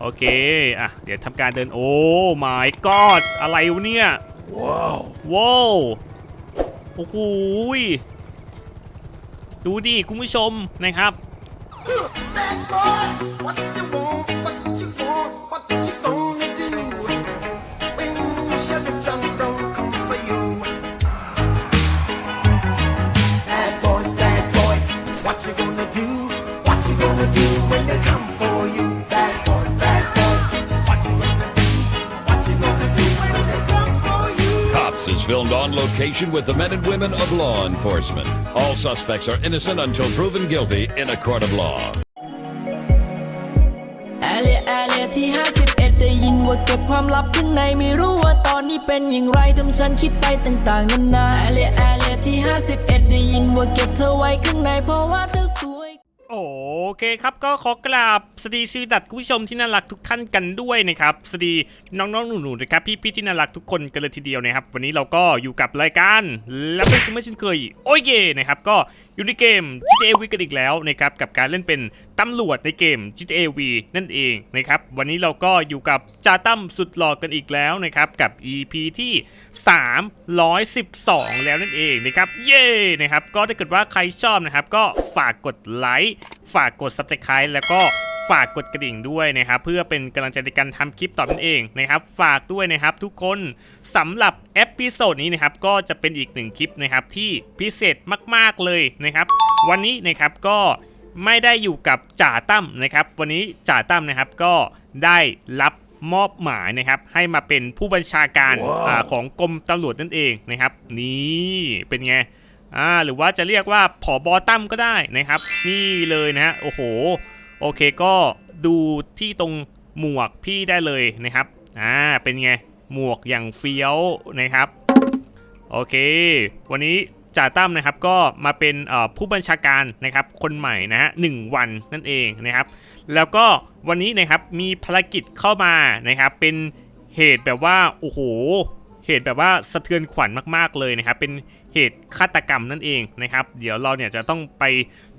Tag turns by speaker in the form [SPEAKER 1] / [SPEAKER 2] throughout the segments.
[SPEAKER 1] โอเค อะ เดี๋ยวทำการเดิน โอ้ my god อะไรวะเนี่ย ว้าวว้าวโอ้โหยดูดิคุณผู้ชมนะครับ
[SPEAKER 2] Bad boys, what you want, what you want, what you gonna
[SPEAKER 3] filmed on location with the men and women of law enforcement. All suspects are innocent until proven guilty in a court of law.
[SPEAKER 4] แอเรียแอเรียที่ 51 ได้ยินว่าเก็บความลับข้างในไม่รู้ว่าตอนนี้เป็นอย่างไรทำฉันคิดไปต่างๆนานาแอเรียแอเรียที่ 51 ได้ยินว่าเก็บเธอไว้ข้างในเพราะว่าเธอ
[SPEAKER 1] เคครับก็ขอกราบสวัสดีชีวิตดัดคุณผู้ชมที่น่ารักทุกท่านกันด้วยนะครับสวัสดีน้องๆหนูๆนะครับพี่ๆที่น่ารักทุกคนกันเลยทีเดียวนะครับ วันนี้เราก็อยู่กับรายการและเป็นคุณไม่เช่นเคยโอเคนะครับก็ อยู่ในเกม GTA V กันอีกแล้วนะครับกับการเล่นเป็นตำรวจในเกม GTA V นั่นเองนะครับวันนี้เราก็อยู่กับจ่าตั้มสุดหล่อกันอีกแล้วนะครับกับ EP ที่ 312 แล้วนั่นเองนะครับเย้นะครับก็ถ้าเกิดว่าใครชอบนะครับก็ฝากกดไลค์ฝากกด subscribe แล้วก็ ฝากกดกระดิ่งด้วยนะครับเพื่อเป็นกำลังใจในการทำคลิปต่อนั่นเองนะครับฝากด้วยนะครับทุกคนสำหรับเอพิโซดนี้นะครับก็จะเป็นอีกหนึ่งคลิปนะครับที่พิเศษมากๆเลยนะครับ วันนี้นะครับก็ไม่ได้อยู่กับจ่าตั้มนะครับ วันนี้จ่าตั้มนะครับก็ได้รับมอบหมายนะครับให้มาเป็นผู้บัญชาการอาของกรมตำรวจนั่นเองนะครับ นี่เป็นไงอ่าหรือว่าจะเรียกว่าผอบอตั้มก็ได้นะครับ นี่เลยนะฮะโอ้โห โอเคก็ดูที่ตรงหมวกพี่ได้เลยนะครับ อ่า เป็นไง หมวกอย่างเฟี้ยวนะครับ โอเค วันนี้จ่าตั้มนะครับก็มาเป็นผู้บัญชาการนะครับ คนใหม่นะฮะหนึ่งวันนั่นเองนะครับ แล้วก็วันนี้นะครับมีภารกิจเข้ามานะครับ เป็นเหตุแบบว่าโอ้โห เหตุแบบว่าสะเทือนขวัญมาก ๆเลยนะครับ เป็นเหตุฆาตกรรมนั่นเองนะครับ เดี๋ยวเราเนี่ยจะต้องไป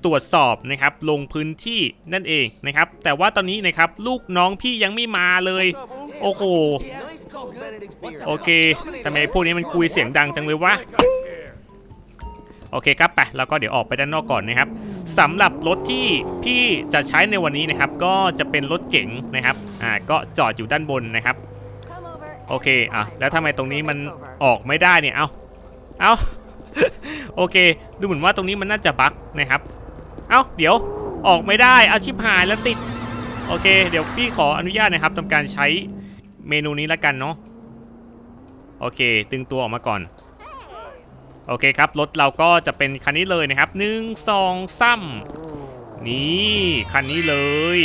[SPEAKER 1] ตรวจสอบนะครับลงพื้นที่นั่นเองนะครับ แต่ว่าตอนนี้นะครับลูกน้องพี่ยังไม่มาเลย โอ้โหโอเคทำไมพวกนี้มันคุยเสียงดังจังเลยวะโอเคครับไปแล้วก็เดี๋ยวออกไปด้านนอกก่อนนะครับสำหรับรถที่พี่จะใช้ในวันนี้นะครับ ก็จะเป็นรถเก๋งนะครับอ่าก็จอดอยู่ด้านบนนะครับ โอเคอะแล้วทำไมตรงนี้มันออกไม่ได้เนี่ยเอาเอาโอเค ดูเหมือนว่าตรงนี้มันน่าจะบั๊กนะครับ เอ้าเดี๋ยวออกไม่ได้อาชิบหายแล้วติด โอเค เดี๋ยวพี่ขออนุญาตนะครับทำการใช้เมนูนี้ล้วกันเนาะโอเคดึงตัวออกมาก่อน โอเคครับ รถเราก็จะเป็นคันนี้เลยนะครับหนึ่งสองซ้ำนี่คันนี้เลย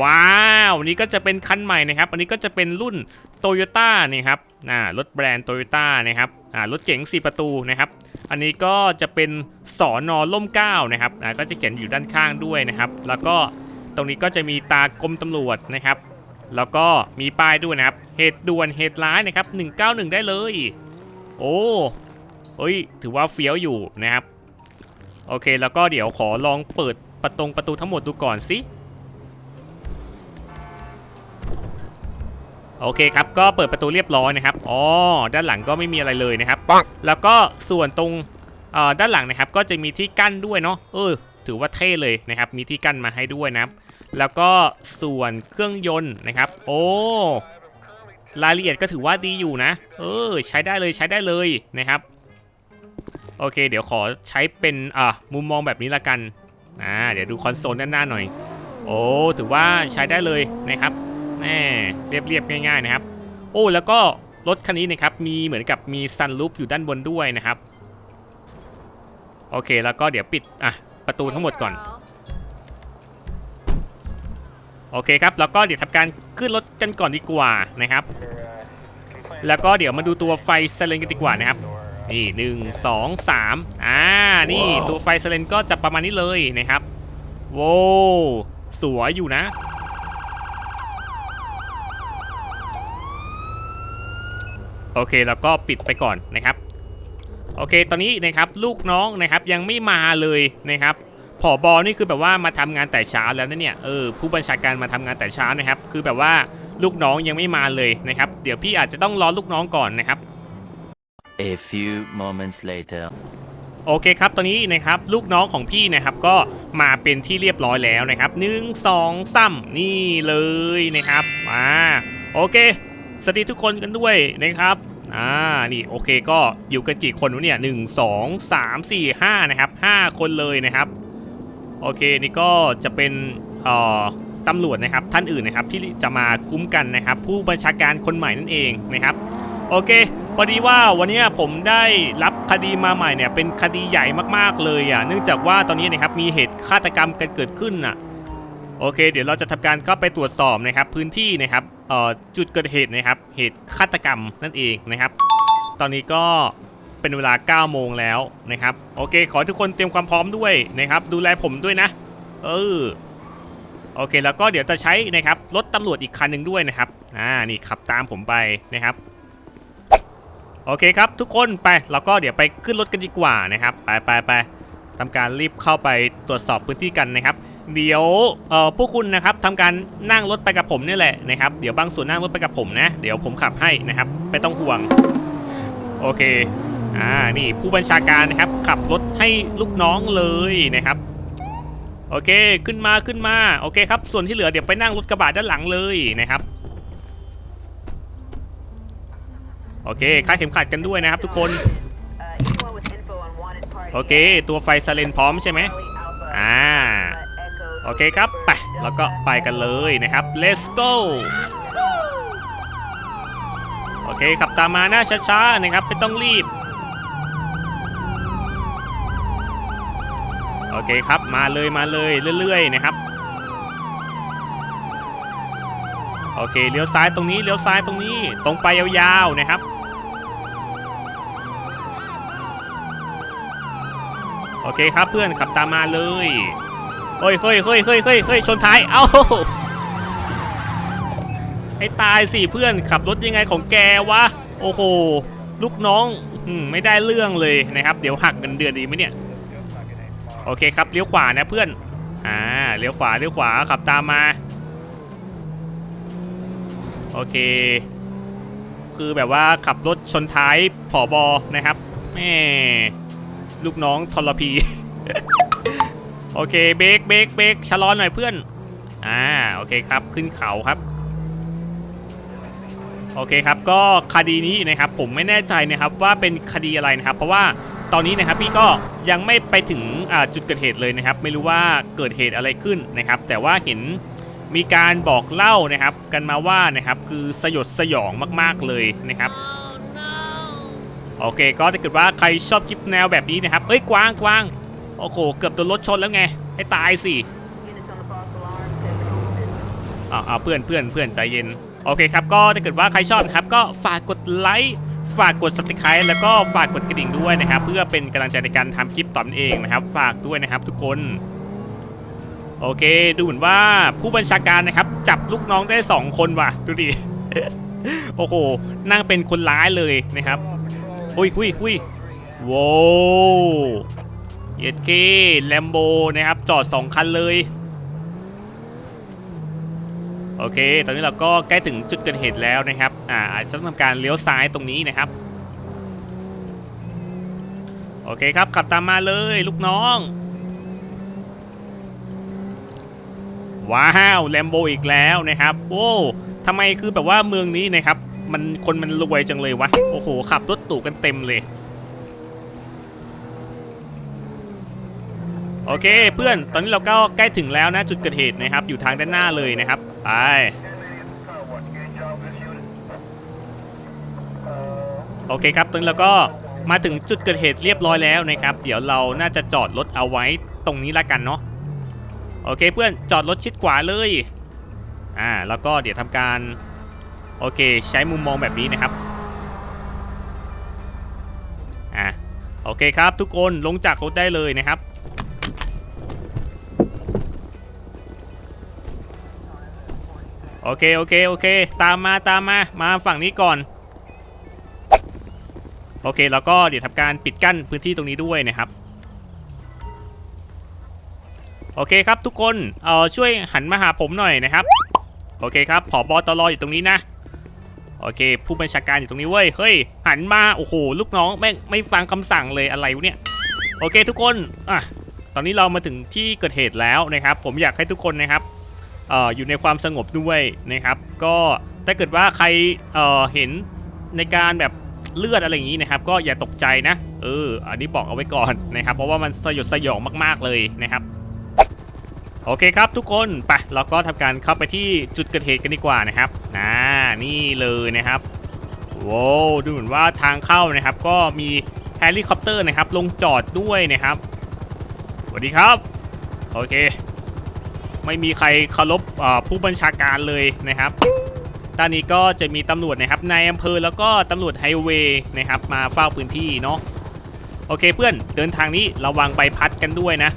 [SPEAKER 1] ว้าวนนี้ก็จะเป็นคันใหม่นะครับ อันนี้ก็จะเป็นรุ่น โตโยต้านี่ครับอ่ารถแบรนด์โตโยต้านะครับอ่ารถเก๋ง4 ประตูนะครับ อันนี้ก็จะเป็นสอนอล่มเก้านะครับอ่าก็จะเขียนอยู่ด้านข้างด้วยนะครับ แล้วก็ตรงนี้ก็จะมีตากรมตำรวจนะครับ แล้วก็มีป้ายด้วยนะครับ เหตุด่วนเหตุร้ายนะครับ 191 ได้เลย โอ้เฮ้ย ถือว่าเฟี้ยวอยู่นะครับ โอเค แล้วก็เดี๋ยวขอลองเปิดประตงประตูทั้งหมดดูก่อนสิ โอเคครับ ก็เปิดประตูเรียบร้อยนะครับ อ๋อ ด้านหลังก็ไม่มีอะไรเลยนะครับ
[SPEAKER 3] ปัง
[SPEAKER 1] แล้วก็ส่วนตรงเอ่อด้านหลังนะครับ ก็จะมีที่กั้นด้วยเนาะ เออ ถือว่าเท่เลยนะครับ มีที่กั้นมาให้ด้วยนะครับ แล้วก็ส่วนเครื่องยนต์นะครับ โอ้ รายละเอียดก็ถือว่าดีอยู่นะ เออ ใช้ได้เลยใช้ได้เลยนะครับ โอเค เดี๋ยวขอใช้เป็นอะมุมมองแบบนี้ละกัน อ่า เดี๋ยวดูคอนโซลด้านหน้าหน่อย โอ้ ถือว่าใช้ได้เลยนะครับ แน่เรียบๆง่าย ๆนะครับ โอ้แล้วก็รถคันนี้นะครับมีเหมือนกับมีซันลูปอยู่ด้านบนด้วยนะครับ โอเคแล้วก็เดี๋ยวปิดอะประตูทั้งหมดก่อน โอเคครับแล้วก็เดี๋ยวทำการขึ้นรถกันก่อนดีกว่านะครับ แล้วก็เดี๋ยวมาดูตัวไฟไซเรนกันดีกว่านะครับนี่หนึ่งสองสามอ่านี่ตัวไฟไซเรนก็จะประมาณนี้เลยนะครับโว้วสวยอยู่นะ โอเคแล้วก็ปิดไปก่อนนะครับ โอเค ตอนนี้นะครับลูกน้องนะครับยังไม่มาเลยนะครับผอบอนี่คือแบบว่ามาทำงานแต่เช้าแล้วนะเนี่ยเออผู้บัญชาการมาทำงานแต่เช้านะครับ คือแบบว่าลูกน้องยังไม่มาเลยนะครับ เดี๋ยวพี่อาจจะต้องรอลูกน้องก่อนนะครับ
[SPEAKER 5] A few moments later.
[SPEAKER 1] โอเคครับ ตอนนี้นะครับลูกน้องของพี่นะครับก็มาเป็นที่เรียบร้อยแล้วนะครับหนึ่งสองสามนี่เลยนะครับมาโอเค สวัสดีทุกคนกันด้วยนะครับอ่านี่โอเคก็อยู่กันกี่คนวะเนี่ยหนึ่งสองสามสี่ห้านะครับห้าคนเลยนะครับ โอเคนี่ก็จะเป็นเอ่อตำรวจนะครับท่านอื่นนะครับที่จะมาคุ้มกันนะครับ ผู้บัญชาการคนใหม่นั่นเองนะครับ โอเคพอดีว่าวันนี้ผมได้รับคดีมาใหม่เนี่ยเป็นคดีใหญ่มากๆเลยอะเนื่องจากว่าตอนนี้นะครับมีเหตุฆาตกรรมกันเกิดขึ้นอะโอเค เดี๋ยวเราจะทำการเข้าไปตรวจสอบนะครับพื้นที่นะครับ จุดเกิดเหตุนะครับ เหตุฆาตกรรมนั่นเองนะครับ ตอนนี้ก็เป็นเวลา 9 โมงแล้วนะครับ โอเค ขอทุกคนเตรียมความพร้อมด้วยนะครับ ดูแลผมด้วยนะ เออ โอเค แล้วก็เดี๋ยวจะใช้นะครับ รถตำรวจอีกคันหนึ่งด้วยนะครับ อ่า นี่ขับตามผมไปนะครับ โอเคครับทุกคนไปเราก็เดี๋ยวไปขึ้นรถกันดีกว่านะครับ ไปไปไปทำการรีบเข้าไปตรวจสอบพื้นที่กันนะครับ เดี๋ยวเอ่อพวกคุณนะครับทำการนั่งรถไปกับผมนี่แหละนะครับเดี๋ยวบางส่วนนั่งรถไปกับผมนะ เดี๋ยวผมขับให้นะครับไม่ต้องห่วง โอเคอ่านี่ผู้บัญชาการนะครับขับรถให้ลูกน้องเลยนะครับ โอเคขึ้นมาขึ้นมาโอเคครับ ส่วนที่เหลือเดี๋ยวไปนั่งรถกระบะด้านหลังเลยนะครับโอเคคาดเข็มขัดกันด้วยนะครับทุกคน โอเค ตัวไฟซาเลนพร้อมใช่ไหมอ่า อเคครับ ไป แล้วก็ไปกันเลยนะครับ let's go โอเคขับตามมาหน้าช้าๆนะครับ ไม่ต้องรีบ โอเคครับมาเลยมาเลยเรื่อยๆนะครับ โอเคเลี้ยวซ้ายตรงนี้เลี้ยวซ้ายตรงนี้ ตรงไปยาวๆนะครับโอเคครับเพื่อนขับตามมาเลย เฮ้ยเฮ้ยเฮ้ยเฮ้ยเฮ้ยเฮ้ยชนท้าย เอ้าให้ตายสิเพื่อนขับรถยังไงของแกวะ โอ้โห ลูกน้องอมไม่ได้เรื่องเลยนะครับ เดี๋ยวหักเงินเดือนดีไหมเนี่ย โอเคครับเลี้ยวขวานะเพื่อน อ่าเลี้ยวขวาเลี้ยวขวาขับตามมา โอเค คือแบบว่าขับรถชนท้ายผอบอนะครับแม่ลูกน้องทรพี โอเคเบรกเบรกเบรกชะลอหน่อยเพื่อน อ่าโอเคครับขึ้นเขาครับ โอเคครับก็คดีนี้นะครับผมไม่แน่ใจนะครับว่าเป็นคดีอะไรนะครับ เพราะว่าตอนนี้นะครับพี่ก็ยังไม่ไปถึงจุดเกิดเหตุเลยนะครับ ไม่รู้ว่าเกิดเหตุอะไรขึ้นนะครับ แต่ว่าเห็นมีการบอกเล่านะครับ กันมาว่านะครับคือสยดสยองมากๆเลยนะครับโอเคก็ถ้าเกิดว่าใครชอบคลิปแนวแบบนี้นะครับ เอ้ยกวางกวาง โอ้โห เกือบโดนรถชนแล้วไง ให้ตายสิอ้าวเพื่อนเพื่อนเพื่อนใจเย็น โอเคครับ ก็ถ้าเกิดว่าใครชอบนะครับ ก็ฝากกดไลค์ฝากกด subscribe แล้วก็ฝากกดกระดิ่งด้วยนะครับ เพื่อเป็นกำลังใจในการทำคลิปต่อนั่นเองนะครับ ฝากด้วยนะครับทุกคน โอเค ดูเหมือนว่าผู้บัญชาการนะครับ จับลูกน้องได้ 2 คนว่ะ ดูดิ โอ้โห นั่งเป็นคนร้ายเลยนะครับหุยหุยหุยโว้ เย็ดเคแลมโบนะครับ จอด 2 คันเลย โอเค ตอนนี้เราก็ใกล้ถึงจุดเกิดเหตุแล้วนะครับ อ่าอาจจะต้องทำการเลี้ยวซ้ายตรงนี้นะครับ โอเคครับขับตามมาเลยลูกน้อง ว้าวแลมโบอีกแล้วนะครับ โอ้ทำไมคือแบบว่าเมืองนี้นะครับ มันคนมันรวยจังเลยวะ โอ้โห ขับรถตู่กันเต็มเลย โอเค เพื่อนตอนนี้เราก็ใกล้ถึงแล้วนะจุดเกิดเหตุนะครับ อยู่ทางด้านหน้าเลยนะครับ ไปโอเคครับตอนนี้เราก็มาถึงจุดเกิดเหตุเรียบร้อยแล้วนะครับ เดี๋ยวเราน่าจะจอดรถเอาไว้ตรงนี้ละกันเนาะโอเคเพื่อนจอดรถชิดขวาเลยอ่าแล้วก็เดี๋ยวทำการโอเค ใช้มุมมองแบบนี้นะครับอ่าโอเคครับทุกคนลงจากรถได้เลยนะครับ อเคโอเคโอเค ตามมาตามมามาฝั่งนี้ก่อน โอเคแล้วก็เดี๋ยวทำการปิดกั้นพื้นที่ตรงนี้ด้วยนะครับ โอเคครับทุกคนเอ่อช่วยหันมาหาผมหน่อยนะครับ โอเคครับผอบอตรออยู่ตรงนี้นะโอเค ผู้บัญชาการอยู่ตรงนี้เว้ยเฮ้ยหันมาโอ้โหลูกน้องแม่งไม่ฟังคำสั่งเลยอะไรวะเนี่ยโอเคทุกคนอะตอนนี้เรามาถึงที่เกิดเหตุแล้วนะครับ ผมอยากให้ทุกคนนะครับ อยู่ในความสงบด้วยนะครับ ก็ถ้าเกิดว่าใครเเห็นในการแบบเลือดอะไรอย่างนี้นะครับ ก็อย่าตกใจนะ เออ อันนี้บอกเอาไว้ก่อนนะครับ เพราะว่ามันสยดสยองมากๆเลยนะครับโอเคครับทุกคนไปเราก็ทำการเข้าไปที่จุดเกิดเหตุกันดีกว่านะครับอ่านี่เลยนะครับว้าวดูเหมือนว่าทางเข้านะครับ ก็มีเฮลิคอปเตอร์นะครับ ลงจอดด้วยนะครับสวัสดีครับ โอเค ไม่มีใครเคารพผู้บัญชาการเลยนะครับด้านนี้ก็จะมีตำรวจนะครับนายอำเภอแล้วก็ตำรวจไฮเวย์นะครับมาเฝ้าพื้นที่เนาะโอเคเพื่อนเดินทางนี้ระวังใบพัดกันด้วยนะ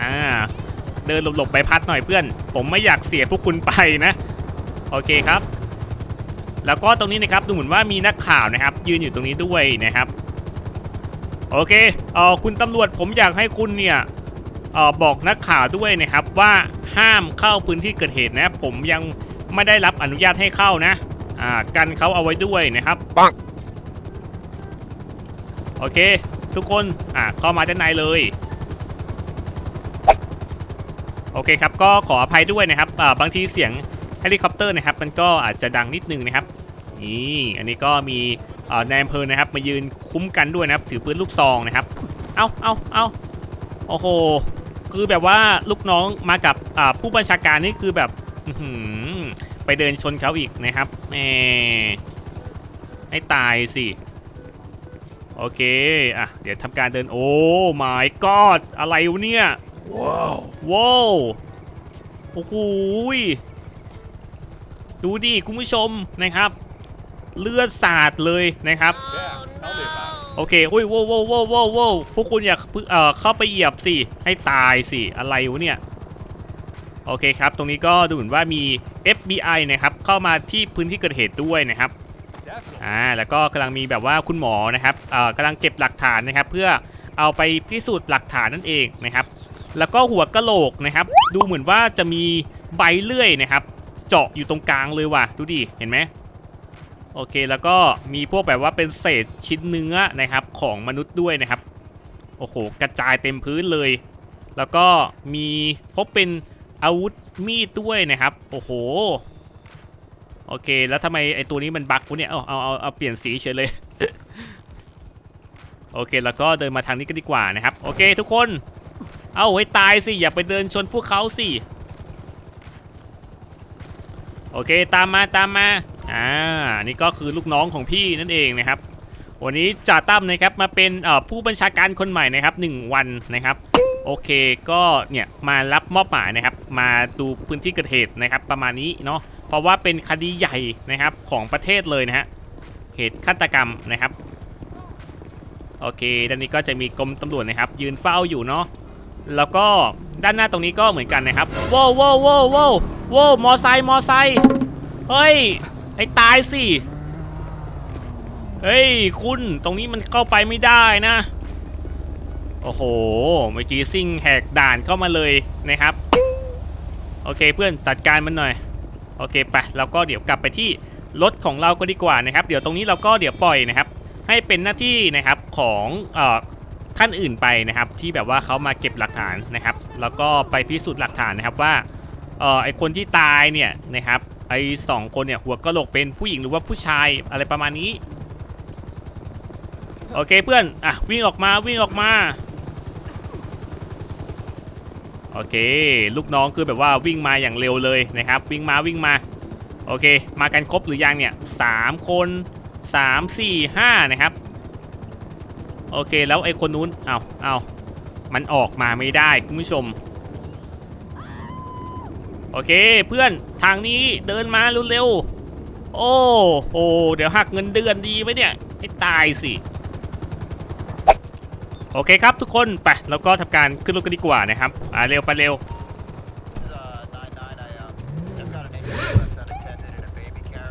[SPEAKER 1] อ่าเดินหลบๆใบพัดหน่อยเพื่อน ผมไม่อยากเสียพวกคุณไปนะโอเคครับ แล้วก็ตรงนี้นะครับดูเหมือนว่ามีนักข่าวนะครับ ยืนอยู่ตรงนี้ด้วยนะครับโอเคเออคุณตำรวจผมอยากให้คุณเนี่ยเออบอกนักข่าวด้วยนะครับว่า ห้ามเข้าพื้นที่เกิดเหตุนะ ผมยังไม่ได้รับอนุญาตให้เข้านะ อ่า กันเขาเอาไว้ด้วยนะครับปังโอเค ทุกคน อ่าเข้ามาด้านในเลย โอเคครับ ก็ขออภัยด้วยนะครับ อ่า บางทีเสียงเฮลิคอปเตอร์นะครับ มันก็อาจจะดังนิดนึงนะครับ นี่ อันนี้ก็มีเอ่อนายอำเภอนะครับ มายืนคุ้มกันด้วยนะครับ ถือปืนลูกซองนะครับ เอาเอาเอาโอ้โห คือแบบว่าลูกน้องมากับอ่าผู้บัญชาการนี่คือแบบอื้อหือไปเดินชนเขาอีกนะครับแหมให้ตายสิ โอเค อะ เดี๋ยวทำการเดิน โอ้ my god อะไรวะเนี่ย ว้าวโอ้โหยดูดิคุณผู้ชมนะครับ เลือดสาดเลยนะครับ โอเคอุ้ยว้วว้าวว้าวว้าวว้าวพวกคุณอยากเอ่อเข้าไปเหยียบสิ ให้ตายสิ อะไรวะเนี่ย โอเคครับ ตรงนี้ก็ดูเหมือนว่ามี FBI นะครับ เข้ามาที่พื้นที่เกิดเหตุด้วยนะครับ อ่า แล้วก็กำลังมีแบบว่าคุณหมอนะครับ เอ่อกำลังเก็บหลักฐานนะครับ เพื่อเอาไปพิสูจน์หลักฐานนั่นเองนะครับ แล้วก็หัวกะโหลกนะครับ ดูเหมือนว่าจะมีใบเลื่อยนะครับ เจาะอยู่ตรงกลางเลยว่ะ ดูดิ เห็นไหม โอเคแล้วก็มีพวกแบบว่าเป็นเศษชิ้นเนื้อนะครับของมนุษย์ด้วยนะครับ โอ้โห กระจายเต็มพื้นเลย แล้วก็มีพบเป็นอาวุธมีดด้วยนะครับ โอ้โห โอเค แล้วทำไมไอตัวนี้มันบั๊กวะเนี่ย เอาเอาเอาเอาเปลี่ยนสีเฉยเลย โอเค แล้วก็เดินมาทางนี้กันดีกว่านะครับ โอเค ทุกคน เอาไว้ตายสิ อย่าไปเดินชนพวกเขาสิ โอเค ตามมาตามมา อ่านี่ก็คือลูกน้องของพี่นั่นเองนะครับ วันนี้จ่าตั้มนะครับมาเป็นผู้บัญชาการคนใหม่นะครับ 1 วันนะครับโอเคก็เนี่ยมารับมอบหมายนะครับ มาดูพื้นที่เกิดเหตุนะครับ ประมาณนี้เนาะเพราะว่าเป็นคดีใหญ่นะครับของประเทศเลยนะฮะเหตุฆาตกรรมนะครับโอเคด้านนี้ก็จะมีกรมตำรวจนะครับ ยืนเฝ้าอยู่เนาะแล้วก็ด้านหน้าตรงนี้ก็เหมือนกันนะครับว้าวว้าวว้าวว้าวมอไซค์มอไซค์เฮ้ย ไอ้ตายสิ เฮ้ย คุณตรงนี้มันเข้าไปไม่ได้นะ โอ้โห เมื่อกี้ซิ่งแหกด่านเข้ามาเลยนะครับ โอเคเพื่อนจัดการมันหน่อย โอเคไปเราก็เดี๋ยวกลับไปที่รถของเราก็ดีกว่านะครับ เดี๋ยวตรงนี้เราก็เดี๋ยวปล่อยนะครับ ให้เป็นหน้าที่นะครับของเอ่อท่านอื่นไปนะครับ ที่แบบว่าเขามาเก็บหลักฐานนะครับ แล้วก็ไปพิสูจน์หลักฐานนะครับว่าเออไอคนที่ตายเนี่ยนะครับ ไอ้สองคนเนี่ยหัวกะโหลกเป็นผู้หญิงหรือว่าผู้ชายอะไรประมาณนี้ โอเคเพื่อน อะ วิ่งออกมาวิ่งออกมา โอเค ลูกน้องคือแบบว่าวิ่งมาอย่างเร็วเลยนะครับ วิ่งมาวิ่งมา โอเค มากันครบหรือยังเนี่ยสามคนสามสี่ห้านะครับ โอเคแล้วไอ้คนนู้นเอาเอามันออกมาไม่ได้คุณผู้ชม โอเคเพื่อนทางนี้เดินมาเร็วๆ โอ้โหเดี๋ยวหักเงินเดือนดีไหมเนี่ยให้ตายสิ โอเคครับทุกคนไปแล้วก็ทำการขึ้นรถกันดีกว่านะครับอ่าเร็วไปเร็ว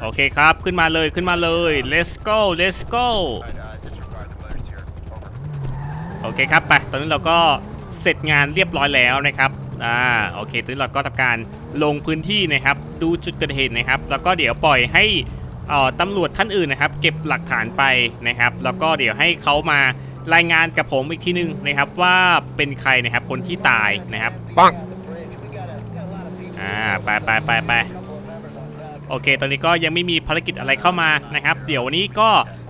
[SPEAKER 1] โอเคครับขึ้นมาเลยขึ้นมาเลย let's go let's go โอเคครับไปตอนนี้เราก็เสร็จงานเรียบร้อยแล้วนะครับ อ่าโอเคตอนนี้เราก็ทำการลงพื้นที่นะครับ ดูจุดเกิดเหตุนะครับ แล้วก็เดี๋ยวปล่อยให้เอ่อตำรวจท่านอื่นนะครับ เก็บหลักฐานไปนะครับ แล้วก็เดี๋ยวให้เขามารายงานกับผมอีกทีนึงนะครับ ว่าเป็นใครนะครับคนที่ตายนะครับปังอ่าไปไปไปไปโอเค ตอนนี้ก็ยังไม่มีภารกิจอะไรเข้ามานะครับ เดี๋ยววันนี้ก็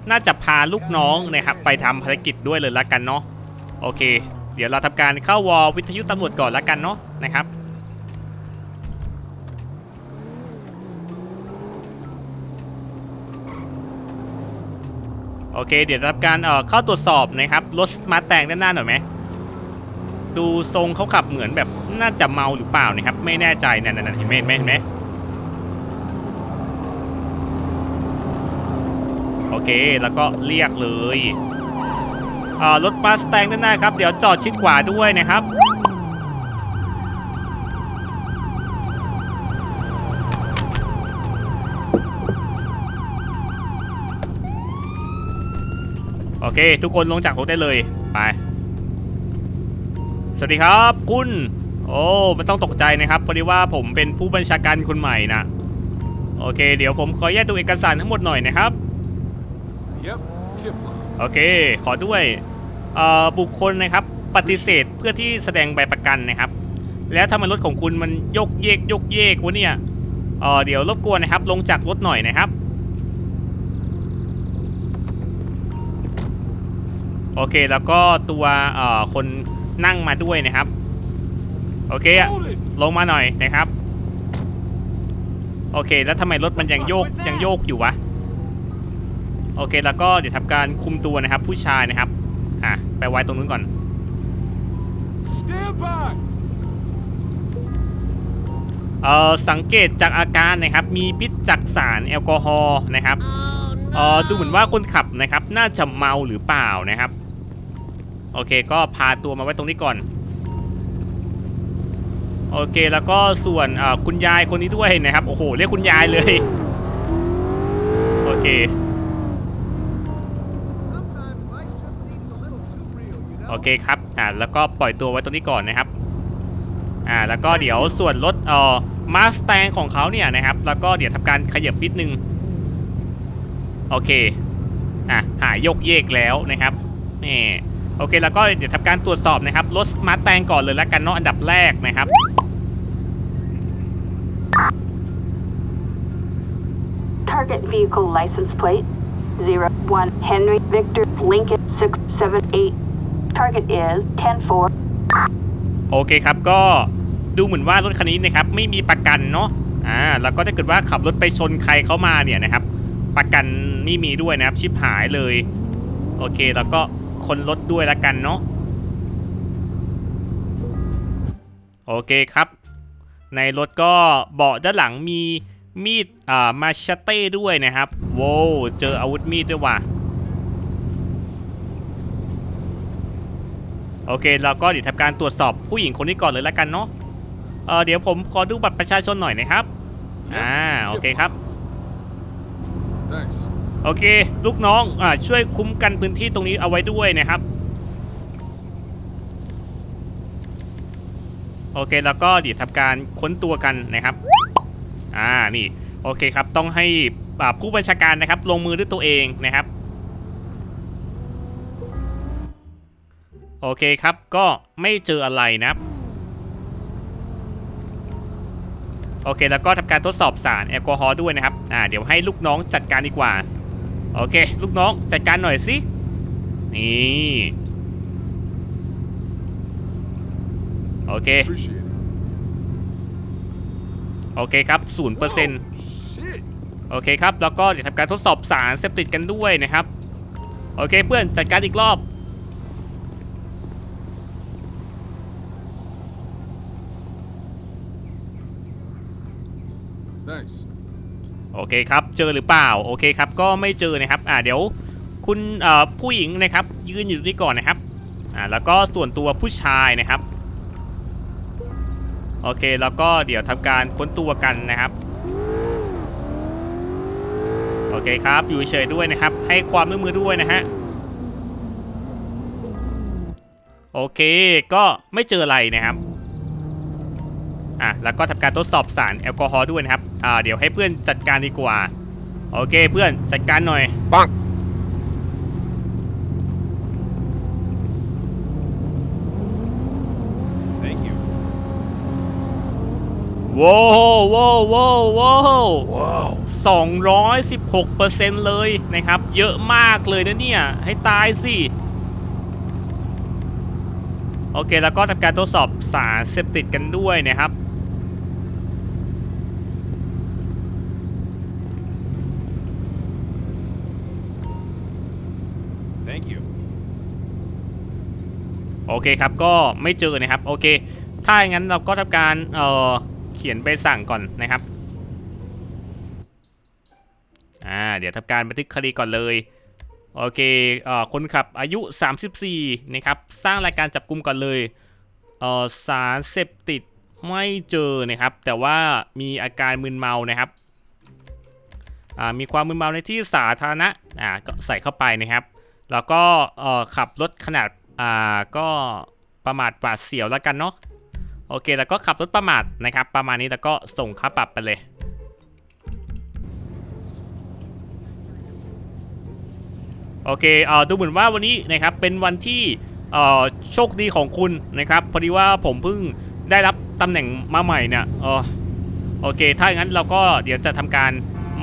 [SPEAKER 1] น่าจะพาลูกน้องนะครับ ไปทำภารกิจด้วยเลยละกันเนาะโอเค เดี๋ยวเราทำการเข้าวอลวิทยุตำรวจก่อนละกันเนาะนะครับโอเค เดี๋ยวทำการเอ่อเข้าตรวจสอบนะครับรถมาแต่งด้านหน้าหน่อยไหมดูทรงเขาขับเหมือนแบบน่าจะเมาหรือเปล่านะครับ ไม่แน่ใจนั่นนั่นเห็นไหมเห็นไหมเห็นไหมโอเค แล้วก็เรียกเลย รถมาสแตงด้านหน้าครับ เดี๋ยวจอดชิดขวาด้วยนะครับโอเค ทุกคนลงจากรถได้เลย ไป สวัสดีครับคุณ โอ้ไม่ต้องตกใจนะครับพอดีว่าผมเป็นผู้บัญชาการคนใหม่นะ โอเค เดี๋ยวผมขอแยกตัวเอกสารทั้งหมดหน่อยนะครับ
[SPEAKER 6] Yep,
[SPEAKER 1] โอเค ขอด้วยบุคคลนะครับปฏิเสธเพื่อที่แสดงใบประกันนะครับ แล้วทำไมรถของคุณมันยกเยกยกเยกวะเนี่ยเดี๋ยวรบกวนนะครับ ลงจากรถหน่อยนะครับ โอเคแล้วก็ตัวคนนั่งมาด้วยนะครับ โอเคอะลงมาหน่อยนะครับ โอเค แล้วทำไมรถมันยังโยกยังโยกอยู่วะ โอเคแล้วก็เดี๋ยวทำการคุมตัวนะครับ ผู้ชายนะครับอะไปไว้ตรงนู้นก่อน
[SPEAKER 6] Stand by!
[SPEAKER 1] เอ่อสังเกตจากอาการนะครับ มีพิษจากสารแอลกอฮอล์นะครับเอ่อดูเหมือนว่าคนขับนะครับ น่าจะเมาหรือเปล่านะครับ โอเคก็พาตัวมาไว้ตรงนี้ก่อน โอเคแล้วก็ส่วนเอ่อคุณยายคนนี้ด้วยนะครับ โอ้โห เรียกคุณยายเลย โอเค โอเคครับอ่าแล้วก็ปล่อยตัวไว้ตรงนี้ก่อนนะครับอ่าแล้วก็เดี๋ยวส่วนรถเอ่อมาสแตงของเขาเนี่ยนะครับ แล้วก็เดี๋ยวทำการขยับนิดนึงโอเคอะหายยกเยกแล้วนะครับนี่โอเคแล้วก็เดี๋ยวทำการตรวจสอบนะครับรถมาสแตงก่อนเลยแล้วกันเนาะอันดับแรกนะครับ
[SPEAKER 7] Target vehicle license plate 01 Henry Victor Lincoln 678. Target is 104.
[SPEAKER 1] โอเคครับก็ดูเหมือนว่ารถคันนี้นะครับไม่มีประกันเนาะอ่าแล้วก็ถ้าเกิดว่าขับรถไปชนใครเข้ามาเนี่ยนะครับ ประกันนี่มีด้วยนะครับชิปหายเลย โอเคแล้วก็คนรถด้วยละกันเนาะโอเคครับ ในรถก็เบาะด้านหลังมีมีดอ่ามาชเต้ด้วยนะครับโว้วเจออาวุธมีดด้วยว่ะ โอเคเราก็เดี๋ยวทำการตรวจสอบผู้หญิงคนนี้ก่อนเลยละกันเนาะเออเดี๋ยวผมขอดูบัตรประชาชนหน่อยนะครับอ่าโอเคครับ
[SPEAKER 6] Thanks.
[SPEAKER 1] โอเค ลูกน้องอ่าช่วยคุ้มกันพื้นที่ตรงนี้เอาไว้ด้วยนะครับ โอเคแล้วก็เดี๋ยวทำการค้นตัวกันนะครับอ่านี่โอเคครับต้องให้อ่าผู้บัญชาการนะครับ ลงมือด้วยตัวเองนะครับ โอเคครับก็ไม่เจออะไรนะโอเค แล้วก็ทำการทดสอบสารแอลกอฮอล์ด้วยนะครับอ่าเดี๋ยวให้ลูกน้องจัดการดีกว่า โอเค ลูกน้องจัดการหน่อยสิ นี่ โอเค โอเคครับศูนย์เปอร์เซ็นต์โอเคครับ แล้วก็เดี๋ยวทำการทดสอบสารเสพติดกันด้วยนะครับ โอเคเพื่อนจัดการอีกรอบ โอเคครับ เจอหรือเปล่า โอเคครับ ก็ไม่เจอนะครับ อ่าเดี๋ยวคุณเอ่อผู้หญิงนะครับ ยืนอยู่ตรงนี้ก่อนนะครับ อ่าแล้วก็ส่วนตัวผู้ชายนะครับ โอเคแล้วก็เดี๋ยวทำการค้นตัวกันนะครับ โอเคครับ อยู่เฉยๆด้วยนะครับ ให้ความร่วมมือด้วยนะฮะ โอเค ก็ไม่เจออะไรนะครับ อะแล้วก็ทำการทดสอบสารแอลกอฮอล์ด้วยนะครับอ่าเดี๋ยวให้เพื่อนจัดการดีกว่า โอเคเพื่อนจัดการหน่อย
[SPEAKER 6] ปัง Thank you.
[SPEAKER 1] ว้าวว้าวว้าวว้าวสองร้อยสิบหกเปอร์เซ็นต์เลยนะครับ เยอะมากเลยนะเนี่ย ให้ตายสิ โอเค แล้วก็ทำการทดสอบสารเสพติดกันด้วยนะครับ
[SPEAKER 6] Thank you.
[SPEAKER 1] โอเคครับก็ไม่เจอนะครับโอเค ถ้าอย่างนั้นเราก็ทำการเอ่อเขียนใบสั่งก่อนนะครับอ่าเดี๋ยวทำการบันทึกคดีก่อนเลยโอเคเอ่อคนขับอายุ 34นะครับสร้างรายการจับกลุ่มก่อนเลยเอ่อสารเสพติดไม่เจอนะครับ แต่ว่ามีอาการมึนเมานะครับอ่ามีความมึนเมาในที่สาธารณะอ่าก็ใส่เข้าไปนะครับ แล้วก็เอ่อขับรถขนาด อ่าก็ประมาทปาดเสียวแล้วกันเนาะโอเคแล้วก็ขับรถประมาทนะครับ ประมาณนี้แล้วก็ส่งค่าปรับไปเลยโอเคเอ่อดูเหมือนว่าวันนี้นะครับเป็นวันที่เอ่อโชคดีของคุณนะครับพอดีว่าผมเพิ่งได้รับตำแหน่งมาใหม่เนี่ยเออโอเค ถ้าอย่างนั้นเราก็เดี๋ยวจะทำการ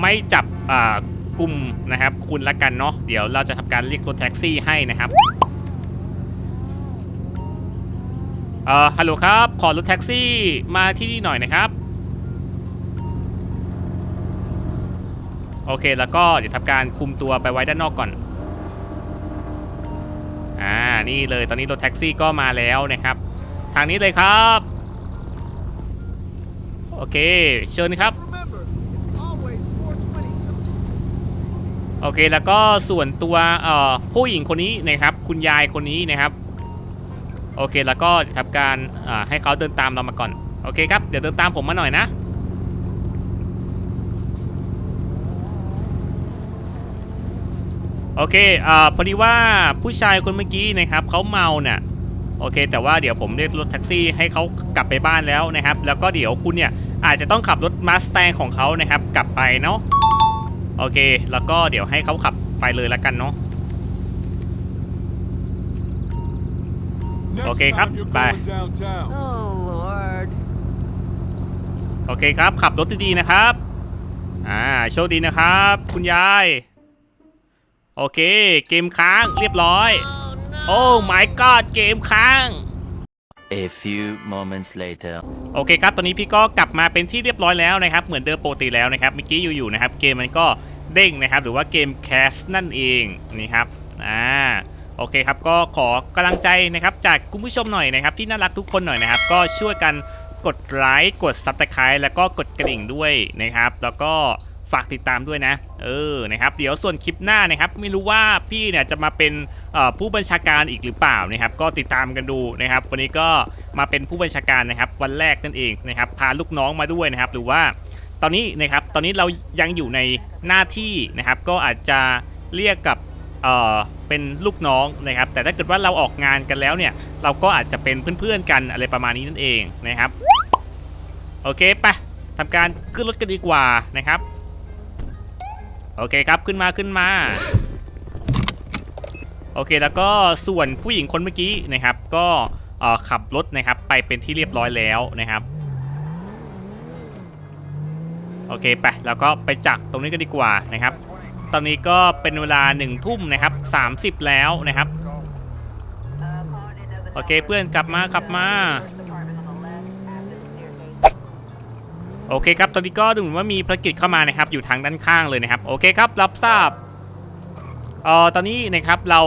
[SPEAKER 1] ไม่จับอ่ากลุ่มนะครับ คุณละกันเนาะเดี๋ยวเราจะทำการเรียกรถแท็กซี่ให้นะครับ เอ่อฮัลโหลครับ ขอรถแท็กซี่มาที่นี่หน่อยนะครับ โอเคแล้วก็เดี๋ยวทำการคุมตัวไปไว้ด้านนอกก่อน อ่า นี่เลยตอนนี้รถแท็กซี่ก็มาแล้วนะครับ ทางนี้เลยครับ โอเค เชิญครับ โอเคแล้วก็ส่วนตัวเอ่อผู้หญิงคนนี้นะครับ คุณยายคนนี้นะครับ โอเคแล้วก็ทำการให้เขาเดินตามเรามาก่อน โอเคครับ เดี๋ยวเดินตามผมมาหน่อยนะ โอเคอ่าพอดีว่าผู้ชายคนเมื่อกี้นะครับเขาเมาเนี่ยโอเค แต่ว่าเดี๋ยวผมเรียกรถแท็กซี่ให้เขากลับไปบ้านแล้วนะครับ แล้วก็เดี๋ยวคุณเนี่ยอาจจะต้องขับรถมาส t ตงของเขานะครับ กลับไปเนาะโอเค แล้วก็เดี๋ยวให้เขาขับไปเลยละกันเนาะ
[SPEAKER 6] Next
[SPEAKER 1] Okay,
[SPEAKER 6] time
[SPEAKER 1] ครับ
[SPEAKER 6] you're
[SPEAKER 1] bye.
[SPEAKER 6] going downtown.
[SPEAKER 8] Oh, Lord.
[SPEAKER 1] โอเคครับ ขับรถดีๆนะครับ อ่าโชคดีนะครับ คุณยาย โอเค เกมค้างเรียบร้อย โอ้ my god เกมค้าง
[SPEAKER 5] A few moments later.
[SPEAKER 1] โอเคครับ ตอนนี้พี่ก็กลับมาเป็นที่เรียบร้อยแล้วนะครับ เหมือนเดิมปกติแล้วนะครับ เมื่อกี้อยู่ๆนะครับ เกมมันก็เด้งนะครับ หรือว่าเกมแคสนั่นเอง นี่ครับ อ่า โอเคครับก็ขอกำลังใจนะครับจากคุณผู้ชมหน่อยนะครับที่น่ารักทุกคนหน่อยนะครับ ก็ช่วยกันกดไลค์กด Subscribe แล้วก็กดกระดิ่งด้วยนะครับ แล้วก็ฝากติดตามด้วยนะ เออนะครับเดี๋ยวส่วนคลิปหน้านะครับ ไม่รู้ว่าพี่เนี่ยจะมาเป็นผู้บัญชาการอีกหรือเปล่านะครับ ก็ติดตามกันดูนะครับ วันนี้ก็มาเป็นผู้บัญชาการนะครับ วันแรกนั่นเองนะครับ พาลูกน้องมาด้วยนะครับ หรือว่าตอนนี้นะครับตอนนี้เรายังอยู่ในหน้าที่นะครับ ก็อาจจะเรียกกับ เอ่อเป็นลูกน้องนะครับ แต่ถ้าเกิดว่าเราออกงานกันแล้วเนี่ย เราก็อาจจะเป็นเพื่อนๆกันอะไรประมาณนี้นั่นเองนะครับ โอเคไปทำการขึ้นรถกันดีกว่านะครับ โอเคครับขึ้นมาขึ้นมาโอเคแล้วก็ส่วนผู้หญิงคนเมื่อกี้นะครับ ก็ขับรถนะครับไปเป็นที่เรียบร้อยแล้วนะครับโอเคไปแล้วก็ไปจักตรงนี้กันดีกว่านะครับ ตอนนี้ก็เป็นเวลาหนึ่งทุ่มนะครับ30แล้วนะครับ โอเคเพื่อนกลับมาขับมาโอเคครับ ตอนนี้ก็ดูเหมือนว่ามีภารกิจเข้ามานะครับ อยู่ทางด้านข้างเลยนะครับ โอเคครับ รับทราบเอ่อตอนนี้นะครับเรา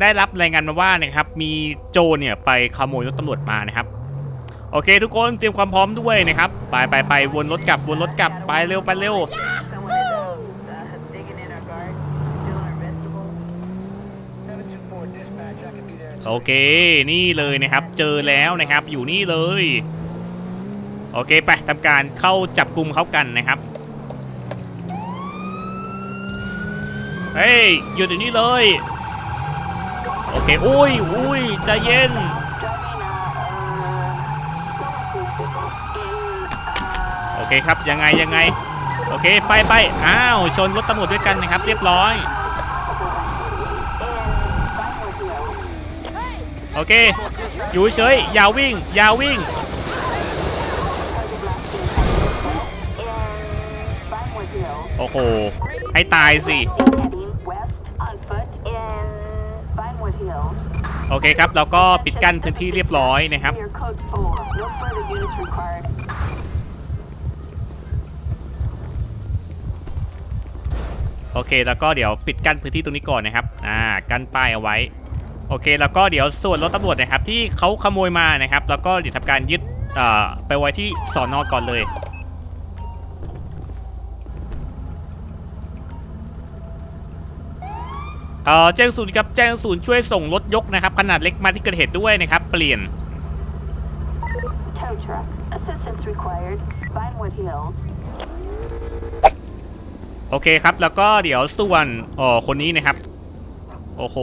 [SPEAKER 1] ได้รับรายงานมาว่านะครับ มีโจเนี่ยไปขโมยรถตำรวจมานะครับ โอเค ทุกคนเตรียมความพร้อมด้วยนะครับ ไปไปไปวนรถกลับวนรถกลับไปเร็วไปเร็ว โอเค นี่เลยนะครับ เจอแล้วนะครับ อยู่นี่เลย โอเคไปทำการเข้าจับกลุ่มเขากันนะครับ เฮ้ยอยู่ตรงนี้เลย โอเค อุ้ยอุ้ยใจเย็น โอเคครับ ยังไงยังไง โอเค ไปไปอ้าว ชนรถตำรวจด้วยกันนะครับ เรียบร้อย โอเค อยู่เฉยอย่าวิ่งอย่าวิ่ง โอ้โห ให้ตายสิ โอเคครับ เราก็ปิดกั้นพื้นที่เรียบร้อยนะครับโอเค แล้วก็เดี๋ยวปิดกั้นพื้นที่ตรงนี้ก่อนนะครับ อ่า กั้นป้ายเอาไว้ โอเค แล้วก็เดี๋ยวส่วนรถตำรวจนะครับที่เขาขโมยมานะครับ แล้วก็เดี๋ยวทำการยึดเอ่อไปไว้ที่สอนอก่อนเลยเอ่อแจ้งศูนย์ครับแจ้งศูนย์ช่วยส่งรถยกนะครับ ขนาดเล็กมาที่เกิดเหตุด้วยนะครับ เปลี่ยน
[SPEAKER 7] Tow truck. Assistance required. Vinewood Hills.
[SPEAKER 1] โอเคครับแล้วก็เดี๋ยวส่วนอ๋อคนนี้นะครับ โอ้โห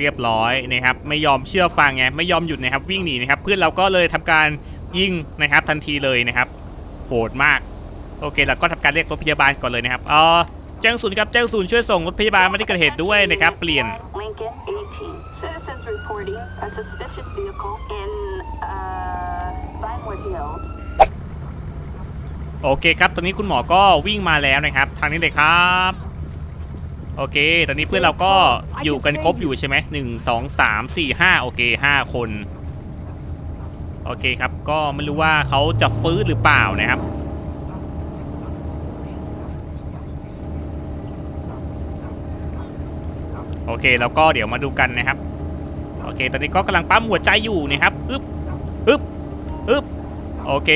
[SPEAKER 1] เรียบร้อยนะครับ ไม่ยอมเชื่อฟังไงไม่ยอมหยุดนะครับวิ่งหนีนะครับเพื่อนเราก็เลยทำการยิงนะครับทันทีเลยนะครับโหดมากโอเคแล้วก็ทำการเรียกรถพยาบาลก่อนเลยนะครับเออแจ้งศูนย์ครับแจ้งศูนย์ช่วยส่งรถพยาบาลมาที่เกิดเหตุด้วยนะครับเปลี่ยน
[SPEAKER 7] Lincoln 18. Citizens reporting a suspicious vehicle in uh, Vinewood Hills.
[SPEAKER 1] โอเคครับ ตอนนี้คุณหมอก็วิ่งมาแล้วนะครับ ทางนี้เลยครับ โอเค ตอนนี้เพื่อนเราก็อยู่กันครบอยู่ใช่ไหมหนึ่งสองสามสี่ห้าโอเคห้าคน โอเคครับ ก็ไม่รู้ว่าเขาจะฟื้นหรือเปล่านะครับ โอเค แล้วก็เดี๋ยวมาดูกันนะครับ โอเค ตอนนี้ก็กำลังปั๊มหัวใจอยู่นะครับ อึ๊บ อึ๊บ อึ๊บ โอเค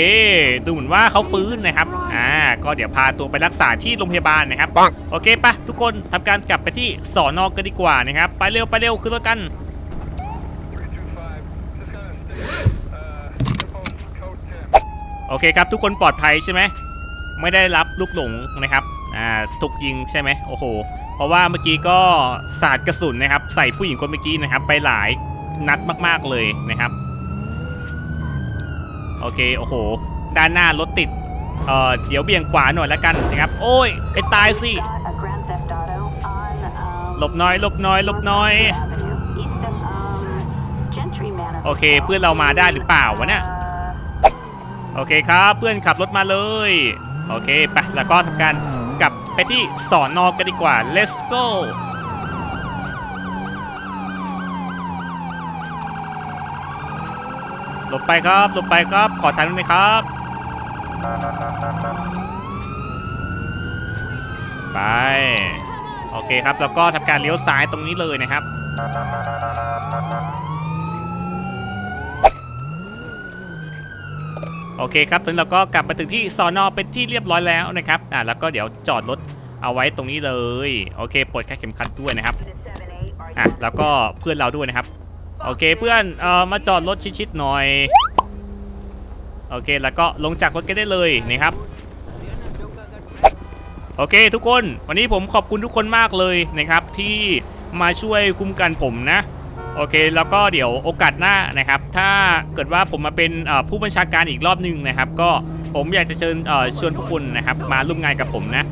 [SPEAKER 1] ดูเหมือนว่าเขาฟื้นนะครับ อ่า ก็เดี๋ยวพาตัวไปรักษาที่โรงพยาบาลนะครับ โอเคปะทุกคนทำการกลับไปที่สอนอกันดีกว่านะครับ ไปเร็วไปเร็วขึ้นรถกัน โอเคครับทุกคนปลอดภัยใช่ไหม ไม่ได้รับลูกหลงนะครับ อ่า ถูกยิงใช่ไหม โอ้โห เพราะว่าเมื่อกี้ก็สาดกระสุนนะครับ ใส่ผู้หญิงคนเมื่อกี้นะครับ ไปหลายนัดมากๆเลยนะครับ โอเค โอ้โห ด้านหน้ารถติด เอ่อ เดี๋ยวเบี่ยงขวาหน่อยแล้วกันนะครับ โอ้ยไอ้ตายสิ หลบน้อยหลบน้อยหลบน้อย โอเค เพื่อนเรามาได้หรือเปล่าวะเนี่ย โอเคครับ เพื่อนขับรถมาเลย โอเค ไป แล้วก็ทำการกลับไปที่สอนอกันดีกว่า let's go หลบไปครับหลบไปครับ ขอทางด้วยนะครับ ไป โอเคครับ แล้วก็ทำการเลี้ยวซ้ายตรงนี้เลยนะครับ โอเคครับตอนนี้เราก็กลับมาถึงที่สอนอเป็นที่เรียบร้อยแล้วนะครับ อ่าแล้วก็เดี๋ยวจอดรถเอาไว้ตรงนี้เลย โอเคปลดแค่เข็มขัดด้วยนะครับ อะแล้วก็เพื่อนเราด้วยนะครับ โอเคเพื่อนเอ่อมาจอดรถชิดๆหน่อย โอเคแล้วก็ลงจากรถกันได้เลยนะครับโอเคทุกคนวันนี้ผมขอบคุณทุกคนมากเลยนะครับที่มาช่วยคุ้มกันผมนะโอเคแล้วก็เดี๋ยวโอกาสหน้านะครับ ถ้าเกิดว่าผมมาเป็นผู้บัญชาการอีกรอบหนึ่งนะครับ ก็ผมอยากจะเชิญเชวนทุกคนนะครับ มาร่วมงานกับผมนะ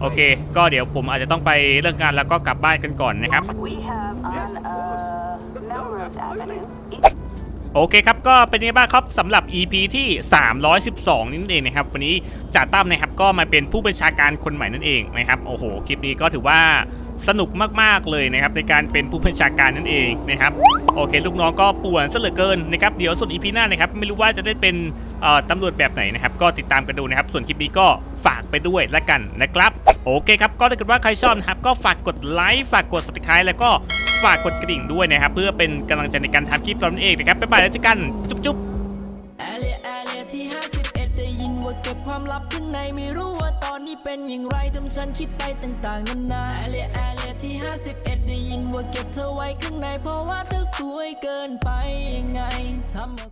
[SPEAKER 1] โอเค ก็เดี๋ยวผมอาจจะต้องไปเลิกงานแล้วก็กลับบ้านกันก่อนนะครับ
[SPEAKER 7] we have on uh, Melrose Avenue.
[SPEAKER 1] โอเคครับ ก็เป็นยังไงบ้างครับสำหรับ EP ที่ 312นี่นั่นเองนะครับ วันนี้จ่าตั้มนะครับก็มาเป็นผู้บัญชาการคนใหม่นั่นเองนะครับ โอ้โห คลิปนี้ก็ถือว่าสนุกมากๆเลยนะครับในการเป็นผู้บัญชาการนั่นเองนะครับโอเค ลูกน้องก็ป่วนซะเหลือเกินนะครับเดี๋ยวส่วน EP หน้านะครับไม่รู้ว่าจะได้เป็นเอ่อตำรวจแบบไหนนะครับก็ติดตามกันดูนะครับส่วนคลิปนี้ก็ฝากไปด้วยละกันนะครับ โอเคครับก็ถ้าเกิดว่าใครชอบนะครับก็ฝากกดไลค์ฝากกด subscribe แล้วก็ ฝากกดกระดิ่งด้วยนะครับ เพื่อเป็นกำลังใจในการทำคลิปตอนนี้เองนะครับบ๊ายบายแล้วเจอกัน จุ๊บๆ
[SPEAKER 4] แอเรียแอเรียที่ 51 ได้ยินว่าเก็บความลับข้างในไม่รู้ว่าตอนนี้เป็นอย่างไรทำฉันคิดไปต่างๆนานาแอเลียแอเลียที่ 51 ได้ยินว่าเก็บเธอไว้ข้างในเพราะว่าเธอสวยเกินไปยังไงทำเอา